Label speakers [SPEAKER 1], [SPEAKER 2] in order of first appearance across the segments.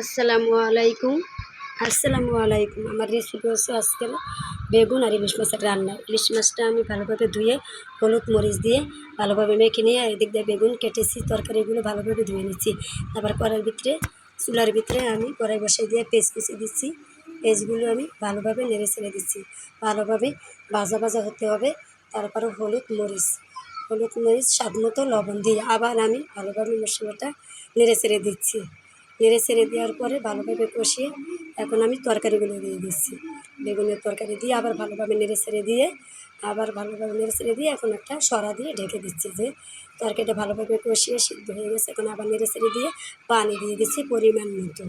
[SPEAKER 1] আসসালামু আলাইকুম। আসসালামু আলাইকুম। আমার রেসিপি হচ্ছে আজকের বেগুন আর ইলিশ মাছের রান্না। ইলিশ মাছটা আমি ভালোভাবে ধুয়ে, হলুদ মরিচ দিয়ে ভালোভাবে মেখে নিয়ে এদিক দিয়ে বেগুন কেটেছি, তরকারিগুলো ভালোভাবে ধুয়ে নিচ্ছি। তারপর কড়াইয়ের ভিতরে, চুলার ভিতরে আমি কড়াই বসাই দিয়ে পেঁচ কুচি দিচ্ছি। পেঁচগুলো আমি ভালোভাবে নেড়ে ছেড়ে দিচ্ছি। ভালোভাবে ভাজা ভাজা হতে হবে। তারপরে হলুদ মরিচ। হলুদ মরিচ স্বাদ মতো লবণ দিয়ে আবার আমি ভালোভাবে মশলাটা নেড়ে ছেড়ে দিচ্ছি। নেড়ে ছেড়ে দেওয়ার পরে ভালোভাবে কষিয়ে এখন আমি তরকারিগুলো দিয়ে দিচ্ছি। বেগুনের তরকারি দিয়ে আবার ভালোভাবে নেড়ে ছেড়ে দিয়ে, আবার ভালোভাবে নেড়ে ছেড়ে দিয়ে এখন একটা সরা দিয়ে ঢেকে দিচ্ছি যে তরকারিটা ভালোভাবে কষিয়ে সিদ্ধ হয়ে গেছে। এখন আবার নেড়ে ছেড়ে দিয়ে পানি দিয়ে দিচ্ছি পরিমাণ মতো।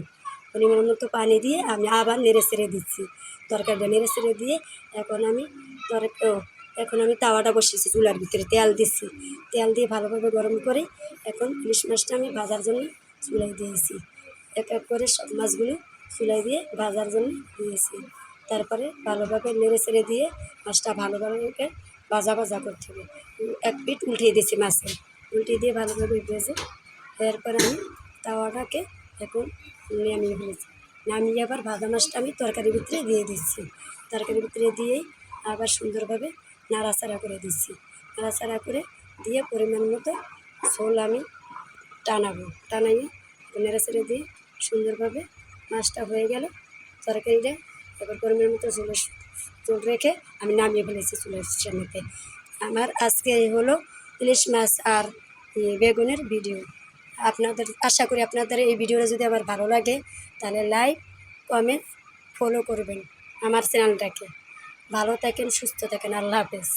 [SPEAKER 1] পরিমাণ মতো পানি দিয়ে আমি আবার নেড়ে ছেড়ে দিচ্ছি। তরকারিটা নেড়ে ছেড়ে দিয়ে এখন আমি ও, এখন আমি তাওয়াটা বসিয়েছি চুলার ভিতরে, তেল দিচ্ছি। তেল দিয়ে ভালোভাবে গরম করে এখন ইলিশ মাছটা আমি ভাজার জন্য চুলাই দিয়েছি। এক এক করে সব মাছগুলো চুলাই দিয়ে ভাজার জন্য দিয়েছি। তারপরে ভালোভাবে নেড়ে ছেড়ে দিয়ে মাছটা ভালোভাবে ভাজা ভাজা করতে হবে। এক পিঠ উল্টিয়ে দিয়েছি মাছে। উল্টিয়ে দিয়ে ভালোভাবে ভেজে এরপরে আমি তাওয়াটাকে এখন নামিয়ে ফেলেছি। নামিয়ে আবার ভাজা মাছটা আমি তরকারির ভিতরে দিয়ে দিচ্ছি। তরকারির ভিতরে দিয়েই আবার সুন্দরভাবে নাড়াচাড়া করে দিচ্ছি। নাড়াচাড়া করে দিয়ে পরিমাণ মতো ঝোল আমি টানাবো। টানাইয়ে নেড়ে ছেড়ে দিয়ে সুন্দরভাবে মাছটা হয়ে গেল, তরকারিটা এবার পরিমাণ মতো ঝোল ঝোল রেখে আমি নামিয়ে ফেলেছি চুলের সামনেতে। আমার আজকে হলো ইলিশ মাছ আর বেগুনের ভিডিও। আপনাদের, আশা করি আপনাদের এই ভিডিওটা যদি আবার ভালো লাগে, তাহলে লাইক, কমেন্ট, ফলো করবেন আমার চ্যানেলটাকে। ভালো থাকেন, সুস্থ থাকেন, আল্লাহ হাফেজ।